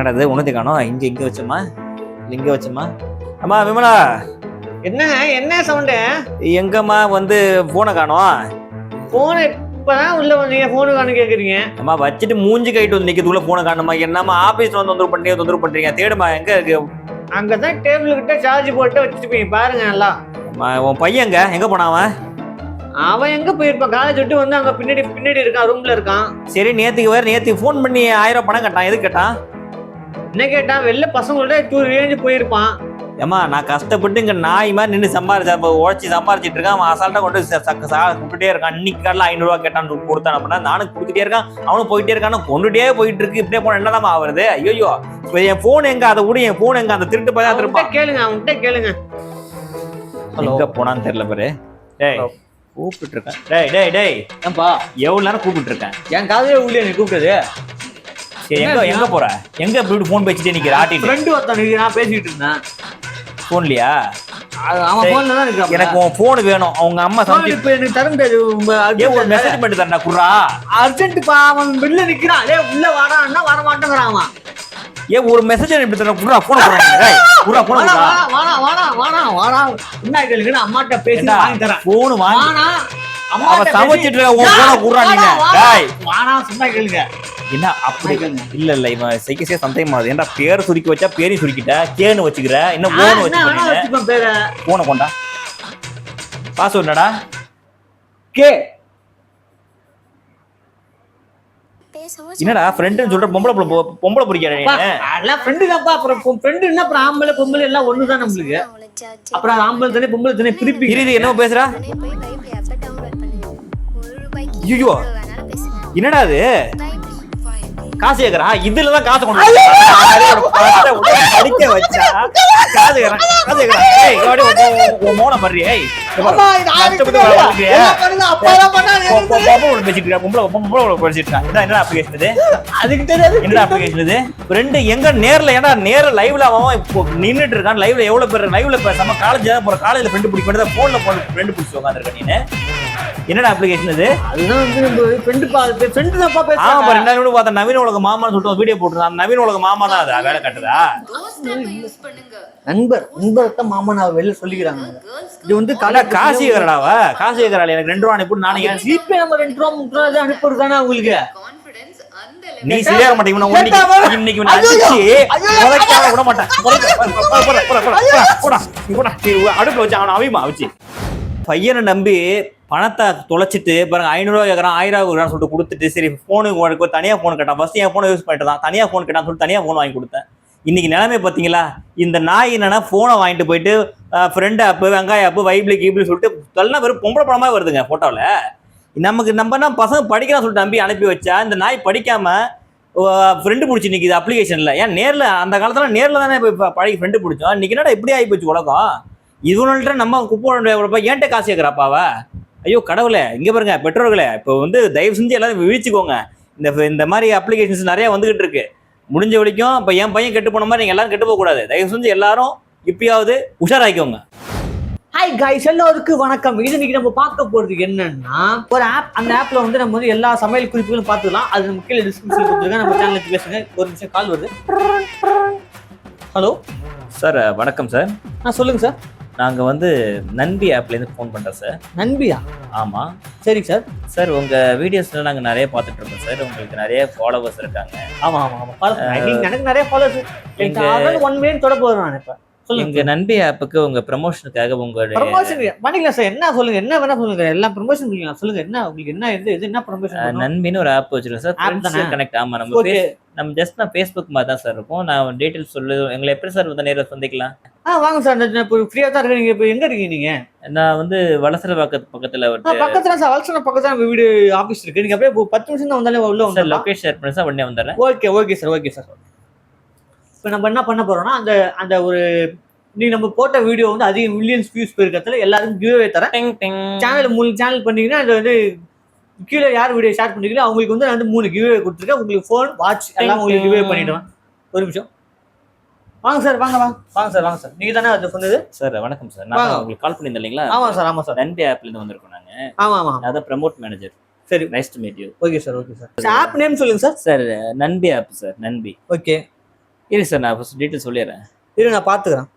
என்னடா உணர்த்தி காணோம். இங்க இங்க வச்சோமா? இங்க வச்சோமா? அம்மா விமலா. என்னங்க என்ன சவுண்டு? எங்கம்மா வந்து போனை காணோம்? போன் இப்பதான் உள்ள வந்தீங்க. போனு காணு கேக்குறீங்க. அம்மா வச்சுட்டு மூஞ்சி கைட்டு வந்து நிக்கிறதுக்குள்ள போனை காணுமா என்னம்மா ஆபீஸ்ல வந்து தொந்தரவு பண்றீங்க? தொந்தரவு பண்றீங்க? தேடுமா எங்க இருக்கு? அங்கதான் டேபிள் கிட்ட சார்ஜ் போட்டு வச்சுட்டு பாருங்க நல்லா. உன் பையன் எங்க? எங்க போனான் அவன்? அவன் எங்க போயிருப்பான்? காலேஜ் விட்டு வந்து அங்க பின்னாடி பின்னாடி இருக்கான் ரூம்ல இருக்கான். சரி நேத்துக்கு வேற நேத்துக்கு ஃபோன் பண்ணி ஆயிரம் பணம் கட்டான் எதுக்கு கேட்டான்? என்ன கேட்டான் வெளில பசங்களோட டூர் ரேஞ்சு போயிருப்பான். ஏம்மா நான் கஷ்டப்பட்டு இங்க நாய் மாதிரி நின்று சம்பாரிச்சா உழைச்சி சம்பாரிச்சிட்டு இருக்கான் அவன் அசால்ட்டா கொண்டு சக்க சா கொடுத்துட்டே இருக்கான். இன்னைக்கு காலைல ஐநூறுரூவா கேட்டான் கொடுத்தான் அப்படின்னா நானும் கொடுத்துட்டே இருக்கான் அவனும் போயிட்டே இருக்கான். கொண்டுட்டே போயிட்டு இருக்கு இப்படியே போன என்னதான் ஆகுறது? ஐயோ இப்போ என் போன் எங்க? அதை விட என் போன் எங்க? அந்த திருட்டு பையன் இருப்பான் கேளுங்க அவன்கிட்ட கேளுங்க. எங்க போனான்னு தெரியல பாரு. டேய். கூப்பிட்டு இருக்கேன் டேய் டேய் டேய். ஏன்பா? எவ்வளவு நேரம் கூப்பிட்டு இருக்கேன் என் காதலே உள்ளே நீ கூப்பிட்டது? எங்க எங்க போற? எங்க இப்படி போன் பேசிட்டே நிக்கிற? ஆட்டிட்டு ஃப்ரெண்டு ஒருத்தன் நான் பேசிட்டு இருந்தேன். போன்லயா அது அவன் சரி. போன்ல தான் இருக்கான் எனக்கு உன் வேணும். அவங்க அம்மா சமைச்சு இப்ப எனக்கு தர முடியாது ஒரு மெசேஜ் பண்ணிட்டு தரேன் குர்ரா. அர்ஜென்ட்ப்பா அவன் வெளில நிக்கிறான். டேய் உள்ள வரான்னா வர மாட்டேங்கிறான் அவன். ஏன் ஒரு மெசேஜ் அனுப்பி தரேன். குர்ரா போன் குர்ரா டேய் குர்ரா போன் வாடா வாடா வாடா வாடா வாடா என்ன கேளுங்க அம்மாட்ட பேசி வாங்கி தரேன். போன் வாங்கி வாடா அம்மாட்ட சமைச்சிட்டு இருக்க உன் போன குர்ரா நீங்க. டேய். வாடா சும்மா கேளுங்க. என்ன அப்படி? இல்ல இல்ல இவன் செய்ய சந்தேகமா ஆகுது. ஏன்டா பேர் சுருக்கி வச்சா பேரையும் சுருக்கிட்ட? கேன்னு வச்சுக்கிற? என்ன வேணா வச்சு போனை கொண்டா. பாஸ்வேர்ட் என்னடா? கே என்னடா ஃப்ரெண்டுன்னு சொல்ற பொம்பளை பொம்பளை பிடிக்கிற நீ அதெல்லாம் ஃப்ரெண்டு தான்ப்பா அப்புறம் ஃப்ரெண்டு என்ன அப்புறம் ஆம்பளை பொம்பளை எல்லாம் ஒண்ணுதான் நம்மளுக்கு? அப்புறம் அது ஆம்பளை தானே பொம்பளை தானே பிரிப்பி இறுதி என்ன பேசுறா? ஐயோ. என்னடா அது? காசு கேக்குறா? இதுல தான் காசு கொண்டு படிக்க வச்சா காசு கேக்குறான் காசு கேக்குறான் ஏய் இங்க வாடி, உன் மோன ஏய். இப்போ நின்னுட்டு இருக்கான். லைவ்ல எவ்வளவு பேர் லைவ்ல பேசாம காலேஜ் போற காலேஜ்ல ஃப்ரெண்ட் பிடிக்க வேண்டியது போன்ல போன் ஃப்ரெண்ட் பிடிச்சி உட்காந்துருக்க நீனு? என்னடா அப்ளிகேஷன் இது? அதுதான் வந்து ஃப்ரெண்டு ஆமா ரெண்டாயிரம் நவீன உலக மாமான்னு சொல்லிட்டு வீடியோ போட்டுருந்தான் அந்த நவீன உலக மாமா தான் அது. வேலை கட்டுதா? நண்பர் நண்பர் தான் மாமா நான் வெளில சொல்லிக்கிறாங்க. இது வந்து கடை காசு கேக்குறாடாவ காசு கேக்குறாள் எனக்கு ரெண்டு ரூபா அனுப்பி நானும் ஏன் ஜிபே நம்ம ரெண்டு ரூபா மூணு ரூபா தான் அனுப்புறது தானே உங்களுக்கு நீ சரியாக கேட்டா இன்னைக்கு அடிச்சு விட மாட்டேன். போடா, போடா, போடா, போடா, போடா, போடா, போடா, நீ போடா. நீ அடுப்புல வச்சு அவனை அவிமா வச்சு. பையனை நம்பி பணத்தை தொலைச்சிட்டு பாருங்க ஐநூறுவா கேட்குறான் ஆயிரம் ரூபா சொல்லிட்டு கொடுத்துட்டு சரி ஃபோனுக்கு உனக்கு தனியாக ஃபோன் கேட்டான். ஃபஸ்ட்டு என் ஃபோனை யூஸ் பண்ணிட்டு தான் தனியாக ஃபோன் கேட்டான்னு சொல்லிட்டு தனியாக ஃபோன் வாங்கி கொடுத்தேன். இன்றைக்கி நிலைமை பார்த்தீங்களா? இந்த நாய் என்னென்னா ஃபோனை வாங்கிட்டு போயிட்டு ஃப்ரெண்ட் ஆப்பு வெங்காய ஆப்பு வைப்ளி கீப்ளி சொல்லிட்டு எல்லாம் வெறும் பொம்பளை படமாக வருதுங்க ஃபோட்டோவில் நமக்கு நம்ம என்ன பசங்க படிக்கிறான் சொல்லிட்டு நம்பி அனுப்பி வச்சா இந்த நாய் படிக்காம ஃப்ரெண்டு பிடிச்சி நிற்கிது அப்ளிகேஷனில் ஏன் நேரில் அந்த காலத்தில் நேரில் தானே இப்போ பழகி ஃப்ரெண்டு பிடிச்சோம். இன்னைக்கு என்னடா இப்படி ஆகி போச்சு உலகம்? இவங்கள்ட்ட நம்ம குப்பை ஏன்ட்ட காசு கேட்குறாப்பாவ ஐயோ கடவுளே இங்கே பாருங்க பெற்றோர்களே இப்போ வந்து தயவு செஞ்சு எல்லாரும் விழிச்சுக்கோங்க. இந்த இந்த மாதிரி அப்ளிகேஷன்ஸ் நிறைய வந்துகிட்டு இருக்கு. முடிஞ்ச வரைக்கும் இப்போ என் பையன் கெட்டு போன மாதிரி நீங்கள் எல்லாரும் கெட்டு போகக்கூடாது. தயவு செஞ்சு எல்லாரும் இப்பயாவது உஷாராக்கிக்கோங்க. ஹாய் கைஸ் எல்லோருக்கும் வணக்கம். இது இன்னைக்கு நம்ம பார்க்க போறது என்னன்னா ஒரு ஆப் அந்த ஆப்ல வந்து நம்ம வந்து எல்லா சமையல் குறிப்புகளும் பார்த்துக்கலாம். அது நம்ம கீழே டிஸ்கிரிப்ஷன் கொடுத்துருக்கேன். நம்ம சேனலுக்கு பேசுங்க ஒரு நிமிஷம் கால் வருது. ஹலோ சார் வணக்கம் சார் ஆ சொல்லுங்க சார் நாங்கள் வந்து நன்பி ஆப்லேருந்து ஃபோன் பண்ணுறோம் சார் நன்பியா ஆமாம் சரிங்க சார் சார் உங்கள் வீடியோஸ்லாம் நாங்கள் நிறைய பார்த்துட்டு இருக்கோம் சார் உங்களுக்கு நிறைய ஃபாலோவர்ஸ் இருக்காங்க. ஆமா ஆமா ஆமா. Follow- I think எனக்கு நிறைய எங்க- ஒன் மில்லியன் தொட போறேன் நான் இப்ப. சொல்லுங்க எங்கள் நன்பி ஆப்புக்கு உங்கள் ப்ரமோஷனுக்காக உங்களுடைய ப்ரமோஷன் பண்ணிக்கலாம் சார் என்ன சொல்லுங்க என்ன வேணா சொல்லுங்க. எல்லாம் ப்ரமோஷன் பண்ணிக்கலாம். சொல்லுங்க என்ன உங்களுக்கு என்ன இது இது என்ன ப்ரமோஷன் நன்பின்னு ஒரு ஆப் வச்சிருக்கோம் சார் App ஃப்ரெண்ட்ஸ் தானே? கனெக்ட் ஆமா நம்ம நம்ம ஜஸ்ட் நான் ஃபேஸ்புக் மாதிரி தான் சார் இருக்கும். நான் டீட்டெயில்ஸ் சொல்லு எங்களை எப்படி சார் வந்து நேரில் சந்திக்கலாம்? ஆ வாங்க சார் நான் இப்போ ஃப்ரீயா தான் இருக்கேன். நீங்க இப்போ எங்க இருக்கீங்க நீங்க? நான் வந்து வளசர பக்கத்து பக்கத்தில் ஒரு பக்கத்துல சார் வளசன பக்கத்துல வீடு ஆபீஸ் இருக்கு. நீங்க அப்படியே பத்து நிமிஷம் தான் வந்தாலே உள்ள சார் லொகேஷன் ஷேர் பண்ணி சார் உடனே வந்துடுறேன். Okay okay sir okay sir இப்போ நம்ம என்ன பண்ண போறோம்னா அந்த அந்த ஒரு நீ நம்ம போட்ட வீடியோ வந்து அதிக மில்லியன்ஸ் வியூஸ் போயிருக்கிறதுல எல்லாருக்கும் கிவ்வே தரேன். சேனல் சேனல் பண்ணீங்கன்னா அது வந்து கீழே யார் வீடியோ ஷேர் பண்ணிக்கிறீங்களோ அவங்களுக்கு வந்து நான் வந்து மூணு கிவ்வே கொடுத்துருக்கேன். உங்களுக்கு ஃபோன் வாட்ச் எல்லாம் உங்களுக்கு கிவ்வே பண்ணிடுவேன். ஒரு நிமிஷம். வாங்க சார் வாங்க வாங்க. வாங்க சார் வாங்க சார் நீங்க தானே அது சொன்னது? சார் வணக்கம் சார் நான். உங்களுக்கு கால் பண்ணியிருந்தேன் இல்லைங்களா ஆமா சார் ஆமா சார் நன்பி ஆப்லேருந்து வந்திருக்கோம் நாங்கள் ஆமா ஆமா நான் தான் ப்ரமோட் மேனேஜர் சரி. Nice to meet you okay sir okay sir app name சொல்லுங்க சார் சார் நன்பி ஆப் சார் நன்பி ஓகே இரு சார் நான் ஃபர்ஸ்ட் டீட்டெயில் சொல்லிடுறேன். இரு நான் பாத்துக்கிறேன்.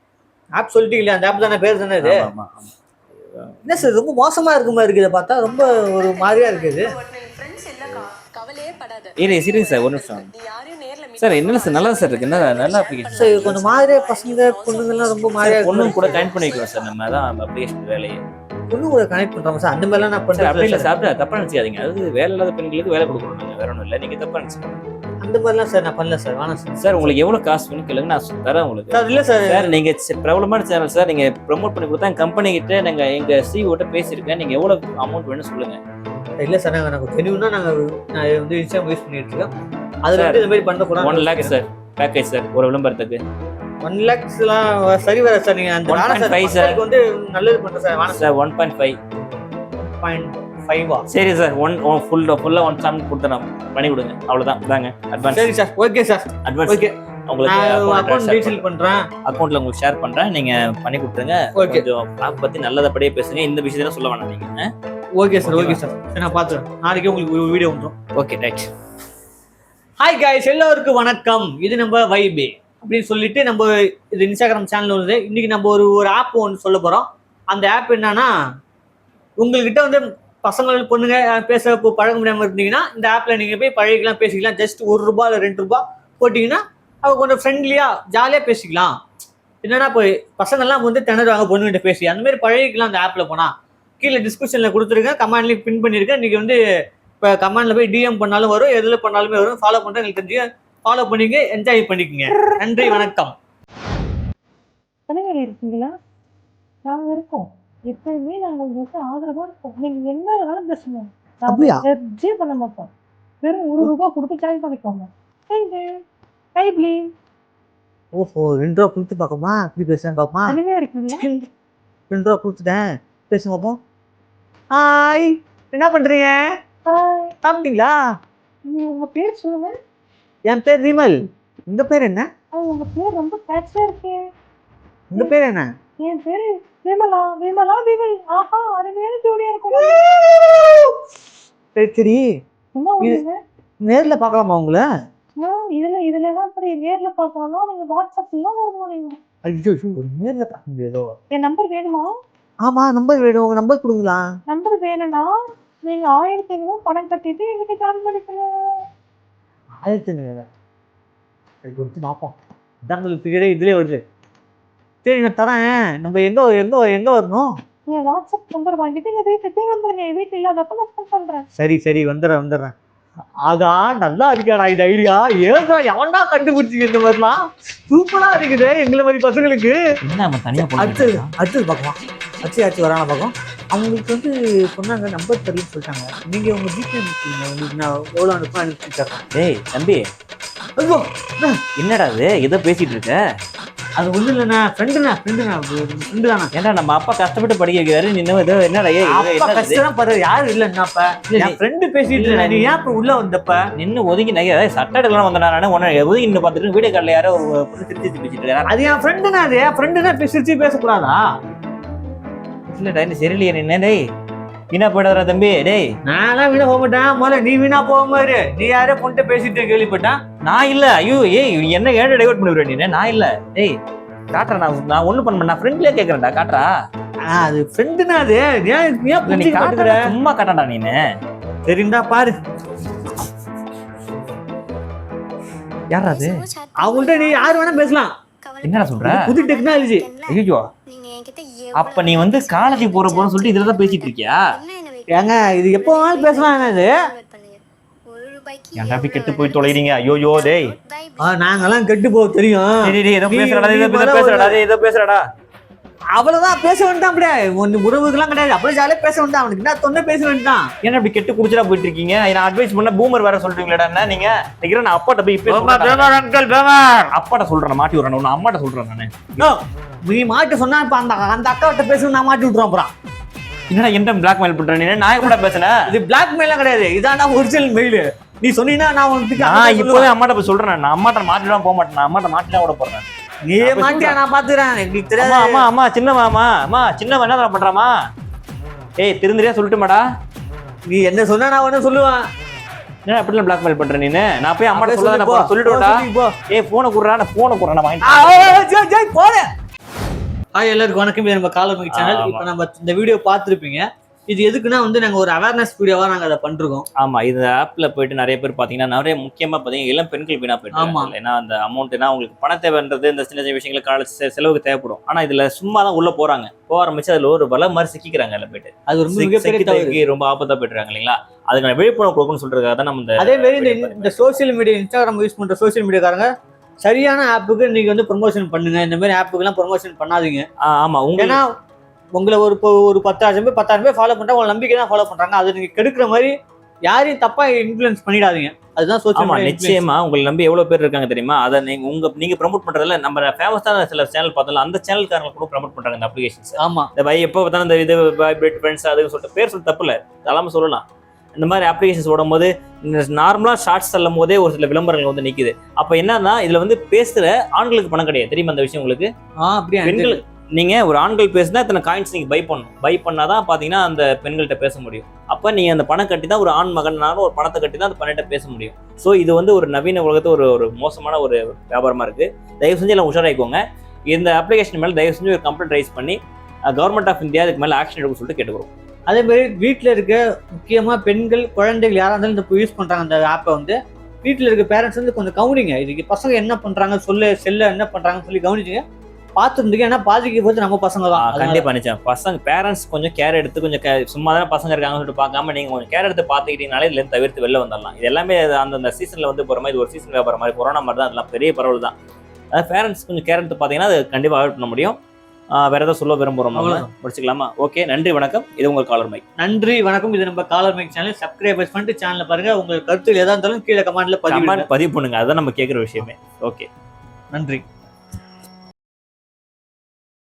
ஆப் சொல்லிட்டீங்களே அந்த ஆப் தானே பேர் தானே இது? ஆமா, ஆமா, ஆமா. என்ன சார் ரொம்ப மோசமா இருக்க மாதிரி இருக்குது இதை பார்த்தா ரொம்ப ஒரு மாதிரியா இருக்குது. இரு சரிங்க சார் ஒரு நிமிஷம். சார் என்ன சார் நல்லா சார் இருக்கு என்ன நல்ல அப்ளிகேஷன் சார் கொஞ்சம் மாதிரியா பசங்க பொண்ணுங்கெல்லாம் ரொம்ப மாதிரியா பொண்ணும் கூட கனெக்ட் பண்ணிக்கலாம் சார் நம்ம நம்ம அப்ளிகேஷன் வேலையை. பொண்ணு கூட கனெக்ட் பண்றோம் சார்? அந்த மாதிரிலாம் நான் சார் அப்படி இல்லை சாப்பிட தப்பா நினச்சிக்காதீங்க. அது வேலை இல்லாத பெண்களுக்கு வேலை கொடுக்கணும் நாங்கள் வேற ஒன்றும் இல்லை. நீங்கள் தப்பா நினச்சிக்கோங்க. அந்த மாதிரிலாம் சார் நான் பண்ணல சார். வேணாம் சார். சார் உங்களுக்கு எவ்வளோ காசு வேணும் கேளுங்க நான் தரேன் உங்களுக்கு. சார் இல்ல சார். சார் நீங்க சி- பிரபலமான சேனல் சார். நீங்க ப்ரோமோட் பண்ணி கொடுத்தா கம்பெனி கிட்ட நாங்க எங்க சிஓ கிட்ட பேசியிருக்கேன். நீங்க எவ்வளவு அமௌண்ட் வேணும் சொல்லுங்க. இல்ல சார் நாங்க நாங்க தெளிவுனா நாங்க நான் வந்து இன்ஸ்டாகிராம் யூஸ் பண்ணிட்டு இருக்கோம். அதுல வந்து இந்த மாதிரி பண்ண one lakh sir package sir ஒரு விளம்பரத்துக்கு. ஒன் லேக்ஸ்லாம் சரி வர சார். நீங்க அந்த 1.5 வேணாம் சார் sir. மக்களுக்கு வந்து நல்லது பண்றேன் சார். வேணாம் sir one point five point ஃபைவா சரி சார் ஒன் ஃபுல் ஃபுல்லாக ஒன் சாமி கொடுத்துறேன் பண்ணி கொடுங்க. அவ்வளோதான் தாங்க அட்வான்ஸ் சரி sir okay sir advance okay உங்களுக்கு அக்கௌண்ட் டீட்டெயில் பண்றேன். அக்கௌண்ட்ல உங்களுக்கு ஷேர் பண்றேன். நீங்க பண்ணி கொடுத்துருங்க. ஓகே கொஞ்சம் ஆப் பத்தி நல்லதப்படியே பேசுங்க. இந்த விஷயத்துல சொல்ல வேணாம் நீங்க. ஓகே சார் ஓகே சார் நான் பாத்துறேன். நாளைக்கு உங்களுக்கு வீடியோ வந்துடும் ஓகே ரைட் ஹாய் காய்ஸ் எல்லோருக்கும் வணக்கம். இது நம்ம வைபே அப்படின்னு சொல்லிட்டு நம்ம இது இன்ஸ்டாகிராம் சேனல் வருது. இன்னைக்கு நம்ம ஒரு ஒரு ஆப் ஒன்று சொல்ல போறோம். அந்த ஆப் என்னன்னா உங்ககிட்ட வந்து பசங்கள் பொண்ணுங்க பேச இப்போ பழக முடியாம இருந்தீங்கன்னா இந்த ஆப்ல நீங்க போய் பழகிக்கலாம் பேசிக்கலாம். ஜஸ்ட் ஒரு ரூபா இல்லை ரெண்டு ரூபா போட்டிங்கன்னா அவங்க கொஞ்சம் ஃப்ரெண்ட்லியா ஜாலியா பேசிக்கலாம். என்னன்னா இப்போ பசங்கள்லாம் வந்து திணறுவாங்க பொண்ணுகிட்ட பேசி. அந்த மாதிரி பழகிக்கலாம் அந்த ஆப்ல போனா. கீழே டிஸ்கிரிப்ஷன்ல கொடுத்துருக்கேன் கமெண்ட்லயும் பின் பண்ணியிருக்கேன் இன்னைக்கு வந்து இப்போ கமெண்ட்ல போய் டிஎம் பண்ணாலும் வரும் எதுல பண்ணாலுமே வரும். ஃபாலோ பண்ணுறேன் எங்களுக்கு தெரிஞ்சு ஃபாலோ பண்ணிக்க என்ஜாய் பண்ணிக்கங்க. நன்றி வணக்கம். இருக்கீங்களா? நாங்கள் இருக்கோம். எப்பயுமே நாங்க உங்களுக்கு ஆதரவா இருக்கோம் நீங்க என்ன வேணாலும் பேசுங்க. அப்படியா? ஜே பண்ண மாட்டோம். வெறும் ஒரு ரூபாய் கொடுத்து ஜாயின் பண்ணிக்கோங்க. தேங்க்யூ கை ப்ளீஸ் ஓஹோ ரெண்டு ரூபா கொடுத்து பார்க்கமா எப்படி பேசுறேன் பார்ப்போமா? தனியா இருக்கீங்களா ரெண்டு ரூபா கொடுத்துட்டேன். பேசுங்க பார்ப்போம். ஹாய் என்ன பண்றீங்க? ஹாய் சாப்பிட்டீங்களா? நீங்க உங்க பேர் சொல்லுங்க. என் பேர் விமல் உங்க பேர் என்ன? ஆ, உங்க பேர் ரொம்ப கேட்சியா இருக்கு. உங்க பேர் என்ன? என் பேரு விமலா விமலா விமல். ஆஹா அருமையான ஜோடியா இருக்கும் சரி சரி. என்ன நேர்ல பார்க்கலாமா உங்களை? இதுல இதுல எல்லாம் அப்படி நேர்ல பார்க்கணும்னா நீங்க வாட்ஸ்அப்ல வரணும் நீங்க ஐயோ நேர்ல பார்க்க முடியாதோ? என் நம்பர் வேணுமா? ஆமா நம்பர் வேணும். உங்க நம்பர் கொடுங்களா? நம்பர் வேணும்னா நீங்க ஆயிரத்தி ஐநூறு பணம் கட்டிட்டு எங்கிட்ட ஜாயின் பண்ணிக்கணும் ஆயிரத்தி ஐநூறு அது கீழே இதுலயே வருது. சரி நான் தரேன். நம்ம எங்க எங்க எங்க வரணும்? என் வாட்ஸ்அப் நம்பர் வாங்கிட்டு எங்க வீட்டுக்கே வந்துருங்க என் வீட்டு இல்லாதப்ப நான் ஃபோன் பண்றேன். சரி சரி வந்துடுறேன் வந்துடுறேன். ஆகா நல்லா இருக்காடா இது ஐடியா ஏதா எவன்டா கண்டுபிடிச்சிங்க இந்த மாதிரிலாம்? சூப்பரா இருக்குது எங்களை மாதிரி பசங்களுக்கு. என்ன நம்ம தனியா அடுத்து அடுத்தது பார்க்கலாம். அச்சு ஆச்சு வரான பார்க்கலாம். அவங்களுக்கு வந்து சொன்னாங்க நம்பர் தெரியலன்னு சொல்லிட்டாங்க. நீங்க உங்க ஜிபே அனுப்பிடுங்க உங்களுக்கு நான் எவ்வளோ அனுப்ப அனுப்பி தரேன். டேய் தம்பி. ஐயோ என்னடா இது? ஏதோ பேசிட்டு இருக்க. அது ஒன்றும் இல்லைண்ணா ஃப்ரெண்டுண்ணா ஃப்ரெண்டுண்ணா ஃப்ரெண்டு தானே ஏன்டா நம்ம அப்பா கஷ்டப்பட்டு படிக்க வைக்கிறாரு நீ இன்னும் ஏதோ இது அப்பா? கஷ்டம் பாரு யாரும் இல்லைன்னா அப்ப. இல்ல, என் ஃப்ரெண்டு பேசிட்டு இருந்தேன் நீ ஏன் இப்ப உள்ள வந்தப்ப? நின்னு ஒதுங்கி நகை அதாவது சட்டை எடுக்கலாம் வந்தா நான் உன்னை ஒதுங்கி நின்று பார்த்துட்டு வீடியோ காலில் யாரோ ஒரு திருச்சி பேசிட்டு இருக்காரு அது என் ஃப்ரெண்டுண்ணா அது என் ஃப்ரெண்டுனா பேசிச்சு பேசக்கூடாதா? இல்லடா இந்த சரியில்லையே என்ன டேய். வீணா போயிடாதடா தம்பி? டேய். நான்லாம் வீணா போக மாட்டேன். முதல்ல நீ வீணா போக மாதிரி நீ யாரோ பொண்ணு பேசிட்டு கேள்விப்பட்டேன் நான் இல்ல. ஐயோ ஏய் என்ன ஏன் டைவர்ட் பண்ணி நீ? நான் இல்ல. டேய் காட்டுறேன் நான் நான் ஒண்ணும் பண்ண நான் ஃப்ரெண்ட்லயே கேக்குறேன்டா. காட்டுறா. அது ஃப்ரெண்டுனா அது? ஏன் ஏன் நீ காட்டுற? சும்மா காட்டாடா நீனு. சரிந்தா பாரு. யாரா அது? அவங்கள்ட்ட நீ யார் வேணா பேசலாம். என்னடா சொல்ற? புது டெக்னாலஜி ஐயோ அப்ப நீ வந்து காலேஜ் போற போறன்னு சொல்லிட்டு இதுல தான் பேசிட்டு இருக்கியா? ஏங்க இது எப்போ வேணாலும் பேசலாம் இது? ஏன்டா அப்படி கெட்டு போய் தொலைறீங்க? ஐயோ டேய். ஆ, நாங்கெல்லாம் கெட்டு போக தெரியும். ஏதோ பேசுறடா ஏதோ பேசுறடா ஏதோ பேசுறடா. அவ்வளவுதான் பேச வேண்டாம் அப்படியே. ஒன்னு உறவுகள்லாம் கிடையாது. அப்படியே ஜாலியா பேச வேண்டாம் அவனுக்கு என்ன தொண்டை பேச வேண்டாம் என்ன இப்படி கெட்டு குடிச்சடா போயிட்டு இருக்கீங்க நான் அட்வைஸ் பண்ண பூமர் வேற சொல்றீங்களா என்ன நீங்க? நிக்கிறேன் நான் அப்பாட்ட போய் அப்பாட்ட சொல்றேன் மாட்டி விடுறேன் உன்னை அம்மாட்ட சொல்றேன் நானு. நோ, மாட்டு சொன்னா இப்ப அந்த அந்த அக்காவிட்ட பேசணும் நான் மாட்டி விட்டுறோம் அப்புறம். என்னடா என்ன பிளாக்மெயில் பண்ற நீ நான் கூட பேசுனேன் இது பிளாக் மெயிலாம் கிடையாது இதான்டா ஒரிஜினல் மெயில் நீ சொன்னீங்கன்னா நான் உனக்கு இப்போவே. அம்மாட்ட போய் சொல்றேன் நான். அம்மாட்ட மாட்டிலாம் போக மாட்டேன். நான் அம்மாட்ட மாட்டிலாம் விட போறேன். நீ மாட்டியா நான் பாத்துக்கிறேன். எனக்கு அம்மா தெரியாது. அம்மா அம்மா சின்னம்மா அம்மா அம்மா சின்னவன் என்ன பண்றாமா ஏய் திருந்திரியா சொல்லட்டுமாடா? நீ என்ன சொன்னா நான் ஒண்ணு சொல்லுவேன். என்ன அப்படிலாம் பிளாக்மெயில் பண்ற நீனு? நான் போய் அம்மா சொல்ல போ. சொல்லிட்டு. ஏய் போனை குடுறா நான் போனை குடுறா நான் வாங்கி ஜெய், ஜெய், போறேன். ஹாய் எல்லாருக்கும் வணக்கம். இது நம்ம காலமிக் சேனல். ஆமா. இப்போ நம்ம இந்த வீடியோ பார்த்துருப்பீங்க. இது எதுக்குன்னா வந்து நாங்க ஒரு அவேர்னஸ் வீடியோவா நாங்க அதை பண்றோம். ஆமா இந்த ஆப்ல போயிட்டு நிறைய பேர் பாத்தீங்கன்னா நிறைய முக்கியமா பாத்தீங்கன்னா இளம் பெண்கள் வீணா ஆமா. போயிட்டு ஏன்னா அந்த அமௌண்ட்னா அவங்களுக்கு பண தேவைன்றது இந்த சின்ன சின்ன விஷயங்களுக்கு கால செலவுக்கு தேவைப்படும். ஆனா இதுல சும்மா தான் உள்ள போறாங்க. போக ஆரம்பிச்சு அதுல ஒரு வலை மாதிரி சிக்கிக்கிறாங்க அதுல போயிட்டு அது ரொம்ப மிகப்பெரிய ரொம்ப ஆபத்தா போயிட்டுருக்காங்க இல்லைங்களா? அதுக்கான விழிப்புணர்வு கொடுக்கணும்னு சொல்றதுக்காக தான் நம்ம அதே மாதிரி இந்த சோஷியல் மீடியா இன்ஸ்டாகிராம் யூஸ் பண்ற சோஷியல் மீடியாக்காரங்க சரியான ஆப்புக்கு நீங்க வந்து ப்ரொமோஷன் பண்ணுங்க. இந்த மாதிரி ஆப்புக்கெல்லாம் ப்ரொமோஷன் பண்ணாதீங்க. ஆ, ஆமா. உங்களுக்கு ஏன்னா உங்களை ஒரு இப்போ ஒரு பத்தாயிரம் பேர் பத்தாயிரம் பேர் ஃபாலோ பண்றாங்க உங்க நம்பிக்கை தான் ஃபாலோ பண்றாங்க. அது நீங்க கெடுக்கிற மாதிரி யாரையும் தப்பா இன்ஃபுளுன்ஸ் பண்ணிடாதீங்க. அதுதான் மீடியா நிச்சயமா. உங்களை நம்பி எவ்வளவு பேர் இருக்காங்க தெரியுமா? அதை நீங்க உங்க நீங்க ப்ரோமோட் பண்றதுல நம்ம ஃபேமஸான சில சேனல் பார்த்தோம்ல அந்த சேனல்காரங்க கூட ப்ரோமோட் பண்றாங்க இந்த அப்ளிகேஷன்ஸ் ஆமா. இந்த பை எப்போ பார்த்தாலும் இந்த இது பிரெட் ஃப்ரெண்ட்ஸ் அதுன்னு சொல்லிட்டு பேர் சொல்ல தப்பு இல்லை. அதெல்லாம் சொல்லலாம். இந்த மாதிரி அப்ளிகேஷன்ஸ் ஓடும் போது நார்மலாக ஷார்ட்ஸ் தள்ளும் போதே ஒரு சில விளம்பரங்கள் வந்து நிக்குது. அப்போ என்னன்னா இதுல வந்து பேசுற ஆண்களுக்கு பணம் கிடையாது. தெரியுமா அந்த விஷயம் உங்களுக்கு? ஆ நீங்கள் ஒரு ஆண்கள் பேசினா இத்தனை காயின்ஸ் நீங்கள் பை பண்ணணும். பை பண்ணாதான் பார்த்தீங்கன்னா அந்த பெண்கள்கிட்ட பேச முடியும். அப்போ நீங்கள் அந்த பணம் கட்டி தான் ஒரு ஆண் மகனாலும் ஒரு பணத்தை கட்டி தான் அந்த பண்ணிட்ட பேச முடியும். ஸோ இது வந்து ஒரு நவீன உலகத்தை ஒரு ஒரு மோசமான ஒரு வியாபாரமாக இருக்குது தயவு செஞ்சு எல்லாம் உஷாராயிக்கோங்க. இந்த அப்ளிகேஷன் மேலே தயவு செஞ்சு ஒரு கம்ப்ளைண்ட் ரைஸ் பண்ணி கவர்மெண்ட் ஆஃப் இந்தியா இதுக்கு மேலே ஆக்ஷன் எடுக்க சொல்லிட்டு கேட்டுக்கிறோம். அதே மாதிரி வீட்டில் இருக்க முக்கியமாக பெண்கள் குழந்தைகள் யாராக இருந்தாலும் இந்த யூஸ் பண்ணுறாங்க அந்த ஆப்பை வந்து. வீட்டில் இருக்க பேரண்ட்ஸ் வந்து கொஞ்சம் கவனிங்க. இதுக்கு பசங்க என்ன பண்ணுறாங்க சொல்லு செல்ல என்ன பண்ணுறாங்கன்னு சொல்லி கவனிச்சுங்க. பார்த்துருந்துங்க ஏன்னா பாதிக்க போது நம்ம பசங்க தான். ஆ, அதனால- கண்டிப்பா நிச்சயம். பசங்க பேரண்ட்ஸ் கொஞ்சம் கேர் எடுத்து கொஞ்சம் சும்மா தானே பசங்க இருக்காங்கன்னு சொல்லிட்டு பார்க்காம நீங்க கொஞ்சம் கேர் எடுத்து பார்த்துக்கிட்டீங்கனாலே இதுல தவிர்த்து வெளில வந்துடலாம். இது எல்லாமே அந்தந்த சீசன்ல வந்து போற மாதிரி ஒரு சீசன் வியாபாரம் மாதிரி கொரோனா மாதிரி தான். அதெல்லாம் பெரிய பரவல் தான். அதாவது பேரண்ட்ஸ் கொஞ்சம் கேர் எடுத்து பார்த்தீங்கன்னா அது கண்டிப்பா அவாய்ட் பண்ண முடியும். வேற ஏதாவது சொல்ல விரும்புறோம். முடிச்சுக்கலாமா? ஓகே நன்றி வணக்கம். இது உங்கள் காலர் மைக். நன்றி வணக்கம். இது நம்ம காலர் மேக் சேனல் சப்ஸ்கிரைபர்ஸ் பண்ணிட்டு சேனலை பாருங்க. உங்களுக்கு கருத்து எதா இருந்தாலும் கீழே கமெண்ட்ல பதிவு பதிவு பண்ணுங்க அதான் நம்ம கேட்குற விஷயமே. ஓகே நன்றி.